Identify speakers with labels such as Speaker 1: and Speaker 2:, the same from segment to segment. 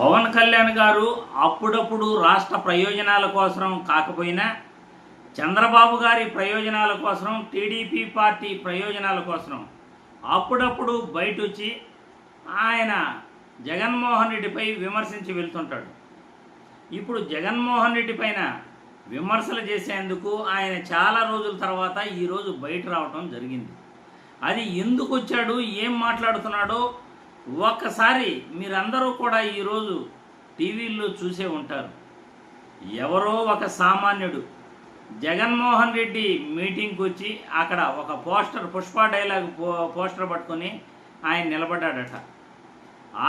Speaker 1: పవన్ కళ్యాణ్ గారు అప్పుడప్పుడు రాష్ట్ర ప్రయోజనాల కోసం కాకపోయినా చంద్రబాబు గారి ప్రయోజనాల కోసం టీడీపీ పార్టీ ప్రయోజనాల కోసం అప్పుడప్పుడు బయట వచ్చి ఆయన జగన్మోహన్ రెడ్డిపై విమర్శించి వెళ్తుంటాడు. ఇప్పుడు జగన్మోహన్ రెడ్డి పైన విమర్శలు చేసేందుకు ఆయన చాలా రోజుల తర్వాత ఈరోజు బయట రావటం జరిగింది. అది ఎందుకు వచ్చాడు ఏం మాట్లాడుతున్నాడో ఒక్కసారి మీరందరూ కూడా ఈరోజు టీవీల్లో చూసే ఉంటారు. ఎవరో ఒక సామాన్యుడు జగన్మోహన్ రెడ్డి మీటింగ్కి వచ్చి అక్కడ ఒక పోస్టర్ పుష్ప డైలాగ్ పో పోస్టర్ పట్టుకొని ఆయన నిలబడ్డాడట.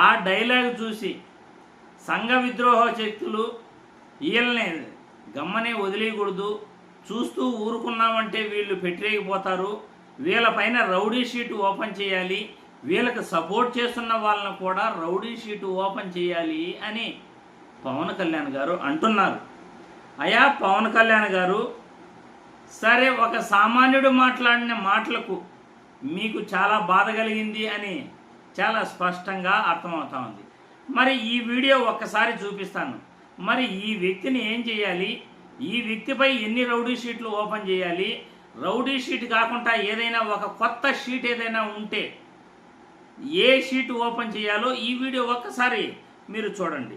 Speaker 1: ఆ డైలాగ్ చూసి సంఘ విద్రోహ శక్తులు వీళ్ళని గమ్మనే వదిలేయకూడదు చూస్తూ ఊరుకున్నామంటే వీళ్ళు పెట్టలేకపోతారు వీళ్ళపైన రౌడీ షీట్ ఓపెన్ చేయాలి వీళ్ళకి సపోర్ట్ చేస్తున్న వాళ్ళని కూడా రౌడీ షీటు ఓపెన్ చేయాలి అని పవన్ కళ్యాణ్ గారు అంటున్నారు. అయా పవన్ కళ్యాణ్ గారు సరే ఒక సామాన్యుడు మాట్లాడిన మాటలకు మీకు చాలా బాధ కలిగింది అని చాలా స్పష్టంగా అర్థమవుతా ఉంది. మరి ఈ వీడియో ఒక్కసారి చూపిస్తాను. మరి ఈ వ్యక్తిని ఏం చేయాలి? ఈ వ్యక్తిపై ఎన్ని రౌడీ షీట్లు ఓపెన్ చేయాలి? రౌడీ షీట్ కాకుండా ఏదైనా ఒక కొత్త షీట్ ఏదైనా ఉంటే ఏ షీట్ ఓపెన్ చేయాలో ఈ వీడియో ఒక్కసారి మీరు చూడండి.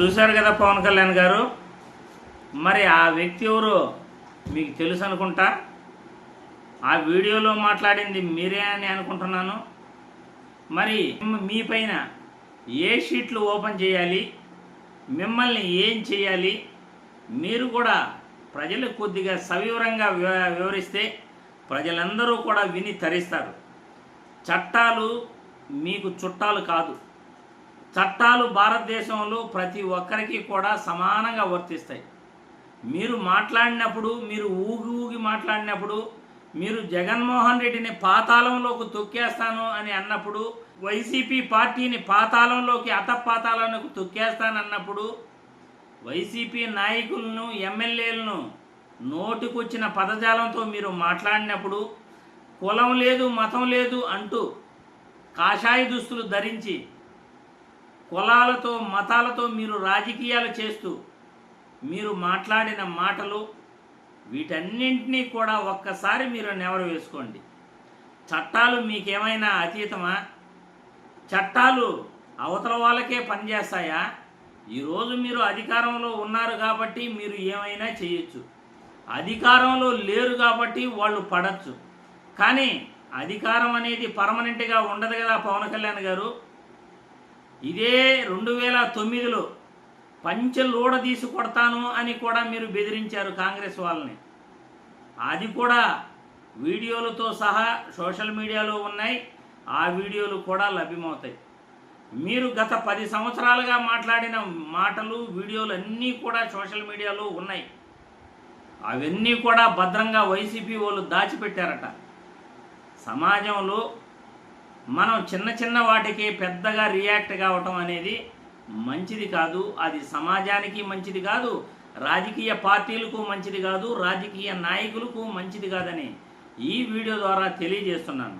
Speaker 2: చూశారు
Speaker 1: కదా పవన్ కళ్యాణ్ గారు? మరి ఆ వ్యక్తి ఎవరు? మీకు తెలుసు అనుకుంటా? ఆ వీడియోలో మాట్లాడింది మీరే అని అనుకుంటున్నాను. మరి మీ పైన ఏ షీట్లు ఓపెన్ చేయాలి? మిమ్మల్ని ఏం చేయాలి? మీరు కూడా ప్రజలకు కొద్దిగా సవివరంగా వివరిస్తే ప్రజలందరూ కూడా విని తరిస్తారు. చట్టాలు మీకు చుట్టాలు కాదు. చట్టాలు భారతదేశంలో ప్రతి ఒక్కరికి కూడా సమానంగా వర్తిస్తాయి. మీరు మాట్లాడినప్పుడు మీరు ఊగి ఊగి మాట్లాడినప్పుడు మీరు జగన్మోహన్ రెడ్డిని పాతాళంలోకి తొక్కేస్తాను అని అన్నప్పుడు వైసీపీ పార్టీని పాతాళంలోకి అతపాతాళానికి తొక్కేస్తానన్నప్పుడు వైసీపీ నాయకులను ఎమ్మెల్యేలను నోటికొచ్చిన పదజాలంతో మీరు మాట్లాడినప్పుడు కులం లేదు మతం లేదు అంటూ కాషాయ దుస్తులు ధరించి కులాలతో మతాలతో మీరు రాజకీయాలు చేస్తూ మీరు మాట్లాడిన మాటలు వీటన్నింటినీ కూడా ఒక్కసారి మీరు నెవరు వేసుకోండి. చట్టాలు మీకేమైనా అతీతమా? చట్టాలు అవతల వాళ్ళకే పనిచేస్తాయా? ఈరోజు మీరు అధికారంలో ఉన్నారు కాబట్టి మీరు ఏమైనా చేయొచ్చు. అధికారంలో లేరు కాబట్టి వాళ్ళు పడచ్చు. కానీ అధికారం అనేది పర్మనెంట్గా ఉండదు కదా పవన్ కళ్యాణ్ గారు. ఇదే రెండు వేల తొమ్మిదిలో పంచెలోడ తీసి కొడతాను అని కూడా మీరు బెదిరించారు కాంగ్రెస్ వాళ్ళని. అది కూడా వీడియోలతో సహా సోషల్ మీడియాలో ఉన్నాయి. ఆ వీడియోలు కూడా లభ్యమవుతాయి. మీరు గత పది సంవత్సరాలుగా మాట్లాడిన మాటలు వీడియోలు అన్నీ కూడా సోషల్ మీడియాలో ఉన్నాయి. అవన్నీ కూడా భద్రంగా వైసీపీ వాళ్ళు దాచిపెట్టారట. సమాజంలో మనం చిన్న చిన్న వాటికి పెద్దగా రియాక్ట్ కావటం అనేది మంచిది కాదు. అది సమాజానికి మంచిది కాదు. రాజకీయ పార్టీలకు మంచిది కాదు. రాజకీయ నాయకులకు మంచిది కాదని ఈ వీడియో ద్వారా తెలియజేస్తున్నాను.